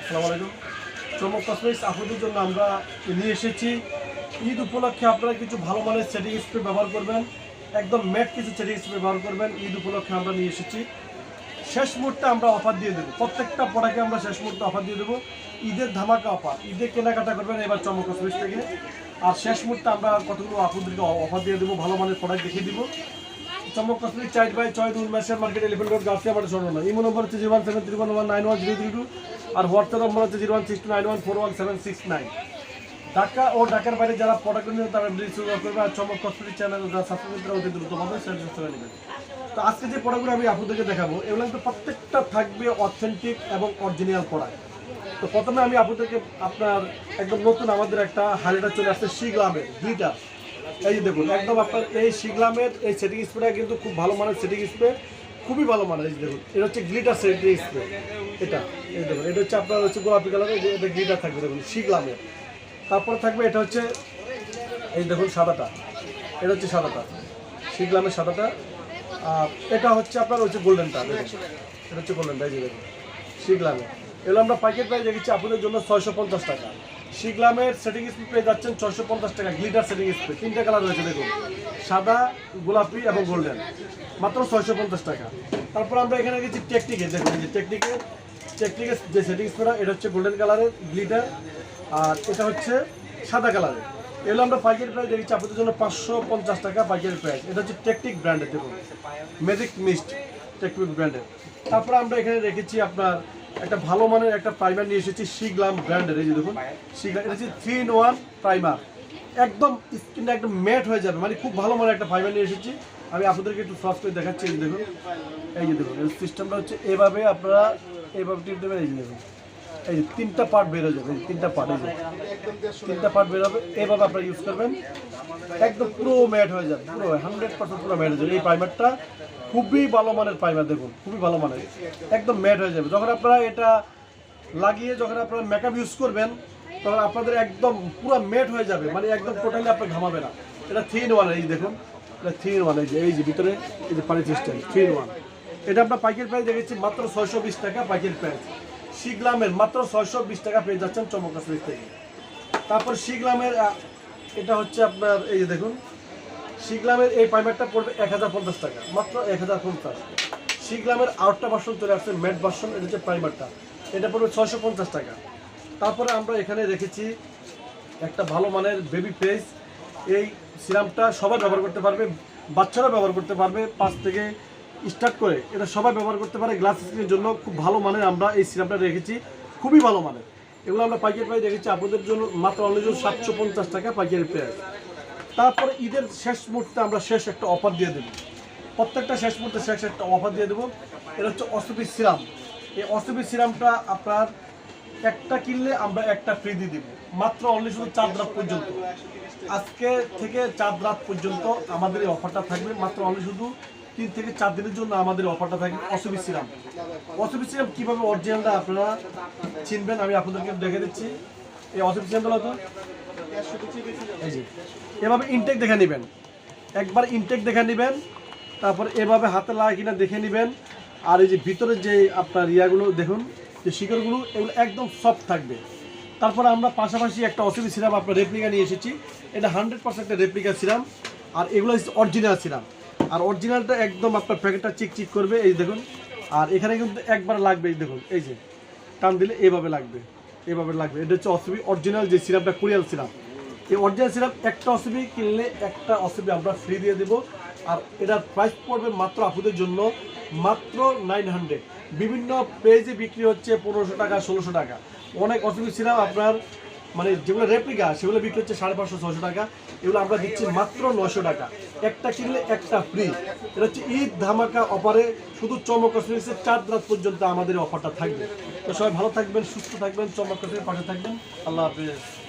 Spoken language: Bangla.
আসসালামু আলাইকুম। চমক জন্য আমরা নিয়ে এসেছি। ঈদ উপলক্ষে আপনারা কিছু ভালো মানের সেটিং স্প্রে ব্যবহার করবেন। একদম ম্যাট কিছু সেটিং স্প্রে ব্যবহার করবেন। ঈদ উপলক্ষে আমরা নিয়ে এসেছি। শেষ মুহূর্তে আমরা অফার দিয়ে দেবো। প্রত্যেকটা প্রোডাক্টে আমরা শেষ মুহূর্তে অফার দিয়ে দেবো। ঈদের ধামাকা অফার ঈদে কেনাকাটা করবেন, এবার চমক কসমেটিক্স থেকে। আর শেষ মুহূর্তে আমরা কতগুলো আপনাদেরকে অফার দিয়ে দেবো, ভালো মানের প্রোডাক্ট দেখিয়ে দিব। চমক কসমেটিক চাইট বাই চয় দুন মাসের মার্কেট এলিফেন্ট রোড গাছিয়া মাঠে সরনা ইমো নম্বর হচ্ছে zero one seven three one one nine one zero three two আর হোয়াটসঅ্যাপ নম্বর হচ্ছে zero one six two nine one four one seven six nine Dhaka ও ঢাকার বাইরে যারা প্রোডাক্ট নিয়ে তারা রিসিভ করবে আর চমক কসমেটিক চ্যানেল যারা সাবস্ক্রাইব করে অতি দ্রুত পাবে সাবস্ক্রাইব করে নেবেন। তো আজকে যে প্রোডাক্টগুলো আমি আপনাদেরকে দেখাবো, এগুলো কিন্তু প্রত্যেকটা থাকবে অথেন্টিক এবং অরিজিনাল প্রোডাক্ট তো প্রথমে আমি আপনাদেরকে আপনার একদম নতুন আমাদের একটা হাইলাইটার চলে আসছে শিগ্রামের গ্লিটার এই যে দেখুন, একদম আপনার এই শিগলামের এই সেটিং স্প্রেটা কিন্তু খুব ভালো মানের সেটিং স্প্রে খুবই ভালো মানের, এই দেখুন। এটা হচ্ছে গ্লিটার সেটিং স্প্রে এটা, এই দেখুন, এটা হচ্ছে আপনার হচ্ছে গোলাপি কালারের এটা গ্লিটার থাকবে, দেখুন শিগলামের তারপর থাকবে এটা হচ্ছে, এই দেখুন, সাদাটা, এটা হচ্ছে সাদাটা শিগলামের সাদাটা। আর এটা হচ্ছে আপনার হচ্ছে গোল্ডেনটা এটা হচ্ছে গোল্ডেনটা এই যে দেখুন শিগলামের এগুলো আমরা প্যাকেট প্রাইস রেখেছি আপনাদের জন্য ছয়শো পঞ্চাশ টাকা। শিগলামের সেটিং স্প্রে পেয়ে যাচ্ছেন ছয়শো পঞ্চাশ টাকা গ্লিটার সেটিং স্প্রে তিনটা কালার রয়েছে, দেখুন। সাদা, গোলাপি এবং গোল্ডেন মাত্র ছয়শো পঞ্চাশ টাকা। তারপর আমরা এখানে গেছি টেকনিকে দেখুন যে টেকনিকে টেকনিকের যে সেটিং স্প্রেটা এটা হচ্ছে গোল্ডেন কালারের গ্লিটার আর এটা হচ্ছে সাদা কালারের এগুলো আমরা পাইকারি প্রাইস রেখেছি আপনাদের জন্য পাঁচশো পঞ্চাশ টাকা পাইকারি প্রাইস এটা হচ্ছে টেকনিক ব্র্যান্ডের দেখুন। ম্যাজিক মিস্ট টেকনিক ব্র্যান্ডের তারপর আমরা এখানে রেখেছি আপনার একটা ভালো মানের একটা প্রাইমার নিয়ে এসেছি শিগলাম ব্র্যান্ডের, এই যে দেখুন, শিগলাম, এটা হচ্ছে থ্রি ইন ওয়ান প্রাইমার একদম স্কিনটা একদম ম্যাট হয়ে যাবে মানে খুব ভালো মানের একটা প্রাইমার নিয়ে এসেছি। আমি আপনাদেরকে একটু সস করে দেখাচ্ছি, এই যে দেখুন, এই যে দেখুন সিস্টেমটা হচ্ছে এভাবে আপনারা এভাবে টিপ দেবেন, এই যে দেখুন। এই তিনটা পার্ট বের হয়ে যাবে, এই তিনটা পার্ট এই তিনটা পার্ট বের হবে এইভাবে আপনারা ইউজ করবেন। একদম পুরো ম্যাট হয়ে যাবে, পুরো হান্ড্রেড পার্সেন্ট পুরো ম্যাট হয়ে যাবে। এই প্রাইমারটা খুবই ভালো মানের প্রাইমার দেখুন, খুবই ভালো মানের। একদম ম্যাট হয়ে যাবে। যখন আপনারা এটা লাগিয়ে যখন আপনারা মেকআপ ইউজ করবেন, তখন আপনাদের একদম পুরো ম্যাট হয়ে যাবে। মানে একদম টোটালি আপনার ঘামাবে না। এটা থ্রি ইন ওয়ান এই দেখুন, এটা থ্রি ইন ওয়ান এই যে এই যে ভিতরে, এই যে পানি সিস্টেম থ্রি ইন ওয়ান এটা আমরা পাইকারি প্রাইস দেখেছি মাত্র ছয়শো বিশ টাকা পাইকারি প্রাইস শিগলামের মাত্র ছয়শো বিশ টাকা পেয়ে যাচ্ছেন চমক কাশ্মীর থেকে। তারপর শিগলামের এটা হচ্ছে আপনার, এই যে দেখুন, শিগলামের এই পাইমারটা পড়বে এক হাজার পঞ্চাশ টাকা, মাত্র এক হাজার পঞ্চাশ। শিগলামের আউটটা ভার্সন চলে আসছে ম্যাট ভার্সন এটা হচ্ছে প্রাইমারটা এটা পড়বে ছয়শো পঞ্চাশ টাকা। তারপরে আমরা এখানে রেখেছি একটা ভালো মানের বেবি ফেস এই সিরামটা সবাই ব্যবহার করতে পারবে বাচ্চারা ব্যবহার করতে পারবে, পাঁচ থেকে স্টার্ট করে, এটা সবাই ব্যবহার করতে পারে গ্লাস স্কিনের জন্য। খুব ভালো মানের আমরা এই সিরামটা রেখেছি, খুবই ভালো মানের। এগুলো আমরা পাইকারি প্রাইস রেখেছি আপনাদের জন্য মাত্র অনলি সাতশো পঞ্চাশ টাকা পাইকারি প্রাইস। তারপরে ঈদের শেষ মুহূর্তে আমরা শেষ একটা অফার দিয়ে দেবো। প্রত্যেকটা শেষ মুহূর্তে শেষ একটা অফার দিয়ে দেবো। এটা হচ্ছে অসুপি সিরাম এই অসুপি সিরামটা আপনার একটা কিনলে আমরা একটা ফ্রি দিয়ে দেবো। মাত্র অনলি শুধু চার রাত পর্যন্ত। আজকে থেকে চার রাত পর্যন্ত আমাদের এই অফারটা থাকবে। মাত্র অনলি শুধু তিন থেকে চার দিনের জন্য আমাদের অফারটা থাকে অসুবি সিরাম। অসুবি সিরাম কীভাবে অরিজিনালটা আপনারা চিনবেন আমি আপনাদেরকে দেখে দিচ্ছি। এই অসুবি সিরামটা হতো এই যে, এভাবে ইনটেক দেখে নেবেন। একবার ইনটেক দেখে নেবেন, তারপর এভাবে হাতে লাগা কিনা দেখে নেবেন। আর এই যে ভিতরে যে আপনার ইয়াগুলো, দেখুন, যে শিকড়গুলো, এগুলো একদম সফট থাকবে। তারপর আমরা পাশাপাশি একটা অসুবি সিরাম আপনার রেপ্লিকা নিয়ে এসেছি। এটা হান্ড্রেড পার্সেন্ট রেপ্লিকা সিরাম। আর এগুলো অরিজিনাল সিরাম। আর অরিজিনালটা একদম আপনার প্যাকেটটা চিক চিক করবে, এই দেখুন। আর এখানে কিন্তু একবার লাগবে, এই দেখুন, এই যে, টান দিলে এভাবে লাগবে এভাবে লাগবে। এটা হচ্ছে অসুবি অরিজিনাল যে সিরাপটা কোরিয়াল সিরাপ এই অরিজিনাল সিরাপ একটা অসুবি কিনলে একটা অসুবি আমরা ফ্রি দিয়ে দেবো। আর এটার প্রাইস পড়বে মাত্র আপুদের জন্য মাত্র নাইন হান্ড্রেড বিভিন্ন পেজে বিক্রি হচ্ছে পনেরোশো টাকা, ষোলোশো টাকা। অনেক অসুবি সিরাপ আপনার মানে যেগুলো রেপ্লিকা সেগুলো বিক্রি হচ্ছে সাড়ে পাঁচশো ছশো টাকা। এগুলো আমরা দিচ্ছি মাত্র নশো টাকা। একটা কিনলে একটা ফ্রি এটা হচ্ছে ঈদ ধামাকা অফারে শুধু চমক কসমেটিক্সের চার রাত পর্যন্ত আমাদের অফারটা থাকবে। তো সবাই ভালো থাকবেন, সুস্থ থাকবেন, চমক কসমেটিক্সের পাশে থাকবেন। আল্লাহ হাফিজ।